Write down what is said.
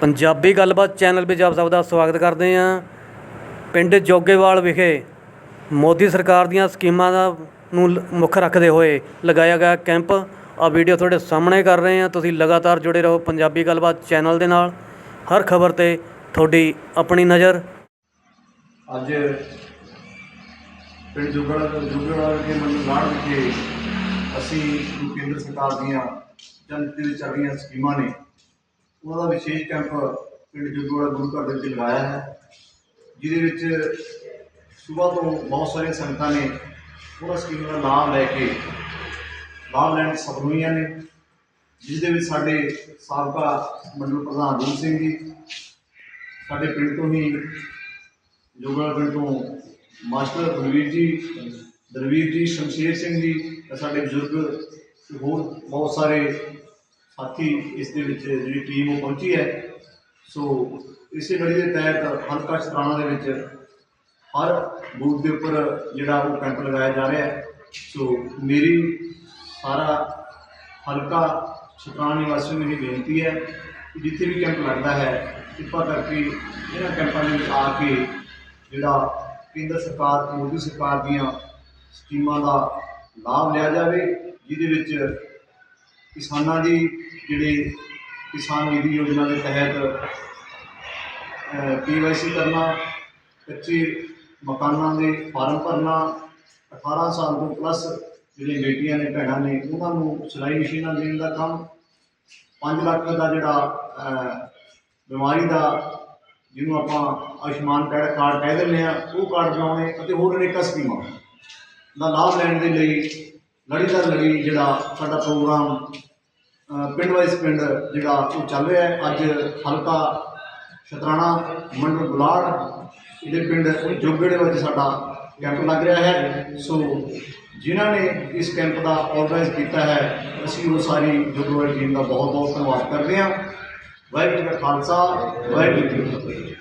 ਪੰਜਾਬੀ ਗੱਲਬਾਤ ਚੈਨਲ ਵਿੱਚ ਆਪ ਸਭ ਦਾ ਸਵਾਗਤ ਕਰਦੇ ਹਾਂ। ਪਿੰਡ ਜੋਗੇਵਾਲ ਵਿਖੇ ਮੋਦੀ ਸਰਕਾਰ ਦੀਆਂ ਸਕੀਮਾਂ ਦਾ ਨੂੰ ਮੁੱਖ ਰੱਖਦੇ ਹੋਏ ਲਗਾਇਆ ਗਿਆ ਕੈਂਪ। ਆ ਵੀਡੀਓ ਤੁਹਾਡੇ ਸਾਹਮਣੇ ਕਰ ਰਹੇ ਹਾਂ। ਤੁਸੀਂ ਲਗਾਤਾਰ ਜੁੜੇ ਰਹੋ ਪੰਜਾਬੀ ਗੱਲਬਾਤ ਚੈਨਲ ਦੇ ਨਾਲ। ਹਰ ਖਬਰ ਤੇ ਤੁਹਾਡੀ ਆਪਣੀ ਨਜ਼ਰ। ਅੱਜ ਪਿੰਡ ਜੁਗੜ ਜੁਗੜ ਦੇ ਮੰਡਲਾੜ ਵਿਖੇ ਅਸੀਂ ਕੇਂਦਰ ਸਰਕਾਰ ਦੀਆਂ ਜਨਤੀ ਦੇ ਚੱਲ ਰਹੀਆਂ ਸਕੀਮਾਂ ਨੇ ਉਹਨਾਂ ਦਾ ਵਿਸ਼ੇਸ਼ ਕੈਂਪ ਪਿੰਡ ਜੁਗੜ ਗੁਰੂ ਘਰ ਦੇ ਵਿੱਚ ਲਗਾਇਆ ਹੈ, ਜਿਹਦੇ ਵਿੱਚ ਸਵੇਰ ਤੋਂ ਬਹੁਤ ਸਾਰੀਆਂ ਸੰਗਤਾਂ ਨੇ ਉਹਨਾਂ ਸਕੀਮਾਂ ਦਾ ਲਾਭ ਲੈ ਕੇ ਲਾਭ ਲੈਣ ਸਫਲ ਹੋਈਆਂ ਨੇ ਜਿਸ ਦੇ ਵਿੱਚ ਸਾਡੇ ਸਾਬਕਾ ਮੰਡਲ ਪ੍ਰਧਾਨ ਰੂਪ ਸਿੰਘ ਜੀ, ਸਾਡੇ ਪਿੰਡ ਤੋਂ ਹੀ ਜੋਗਲ ਪਿੰਡ ਤੋਂ ਮਾਸਟਰ ਬਲਵੀਰ ਜੀ, ਦਰਵੀਰ ਜੀ, ਸ਼ਮਸ਼ੇਰ ਸਿੰਘ ਜੀ ਤੇ ਸਾਡੇ ਬਜ਼ੁਰਗ ਹੋਰ ਬਹੁਤ ਸਾਰੇ ਸਾਥੀ ਇਸ ਦੇ ਵਿੱਚ ਜਿਹੜੀ ਟੀਮ ਉਹ ਪਹੁੰਚੀ ਹੈ। ਸੋ ਇਸੇ ਲੜੀ ਦੇ ਤਹਿਤ ਹਲਕਾ ਸ਼ਤਰਾਣਾ ਦੇ ਵਿੱਚ ਹਰ ਬੂਥ ਦੇ ਉੱਪਰ ਜਿਹੜਾ ਉਹ ਕੈਂਪ ਲਗਾਇਆ ਜਾ ਰਿਹਾ ਹੈ। ਸੋ ਮੇਰੀ ਸਾਰਾ ਹਲਕਾ ਸ਼ਤਰਾਣਾ ਨਿਵਾਸੀਆਂ ਨੂੰ ਇਹ ਬੇਨਤੀ ਹੈ ਕਿ ਜਿੱਥੇ ਵੀ ਕੈਂਪ ਲੱਗਦਾ ਹੈ, ਕਿਰਪਾ ਕਰਕੇ ਇਹਨਾਂ ਕੈਂਪਾਂ ਦੇ ਵਿੱਚ ਆ ਕੇ ਜਿਹੜਾ ਕੇਂਦਰ ਸਰਕਾਰ, ਮੋਦੀ ਸਰਕਾਰ ਦੀਆਂ ਸਕੀਮਾਂ ਦਾ ਲਾਭ ਲਿਆ ਜਾਵੇ, ਜਿਹਦੇ ਵਿੱਚ ਕਿਸਾਨਾਂ ਦੀ ਜਿਹੜੇ ਕਿਸਾਨ ਨਿਧੀ ਯੋਜਨਾ ਦੇ ਤਹਿਤ ਕੇਵਾਈਸੀ ਕਰਨਾ, ਕੱਚੇ ਮਕਾਨਾਂ ਦੇ ਫਾਰਮ ਭਰਨਾ 18 ਸਾਲ ਤੋਂ ਪਲੱਸ ਜਿਹੜੇ ਬੇਟੀਆਂ ਨੇ, ਭੈਣਾਂ ਨੇ, ਉਹਨਾਂ ਨੂੰ ਸਿਲਾਈ ਮਸ਼ੀਨਾਂ ਦੇਣ ਦਾ ਕੰਮ 5 ਲੱਖ ਦਾ ਜਿਹੜਾ ਬਿਮਾਰੀ ਦਾ, ਜਿਹਨੂੰ ਆਪਾਂ ਆਯੁਸ਼ਮਾਨ ਕਾਰਡ ਕਾਰਡ ਕਹਿ ਦਿੰਦੇ ਆ ਉਹ ਕਾਰਡ ਬਣਾਉਣੇ ਅਤੇ ਹੋਰ ਅਨੇਕਾਂ ਸਕੀਮਾਂ ਦਾ ਲਾਭ ਲੈਣ ਦੇ ਲਈ ਲੜੀ ਦਰ ਲੜੀ ਜਿਹੜਾ ਸਾਡਾ ਪ੍ਰੋਗਰਾਮ ਪਿੰਡ ਵਾਈਸ ਪਿੰਡ ਜਿਹੜਾ ਉਹ ਚੱਲ ਰਿਹਾ ਹੈ। ਅੱਜ ਹਲਕਾ ਸ਼ਤਰਾਣਾ ਮੰਡਲ ਬੁਲਾੜ ਦੇ ਪਿੰਡ ਜੋਗੜੇ ਵਿੱਚ ਸਾਡਾ ਕੈਂਪ ਲੱਗ ਰਿਹਾ ਹੈ। ਸੋ ਜਿਨ੍ਹਾਂ ਨੇ ਇਸ ਕੈਂਪ ਦਾ ਆਰਗੇਨਾਈਜ਼ ਕੀਤਾ ਹੈ, ਅਸੀਂ ਉਹ ਸਾਰੀ ਜੋਗੜੇ ਟੀਮ ਦਾ ਬਹੁਤ ਬਹੁਤ ਧੰਨਵਾਦ ਕਰਦੇ ਹਾਂ। ਵਾਹਿਗੁਰੂ ਜੀ ਕਾ ਖਾਲਸਾ, ਵਾਹਿਗੁਰੂ ਜੀ ਕੀ ਫਤਿਹ।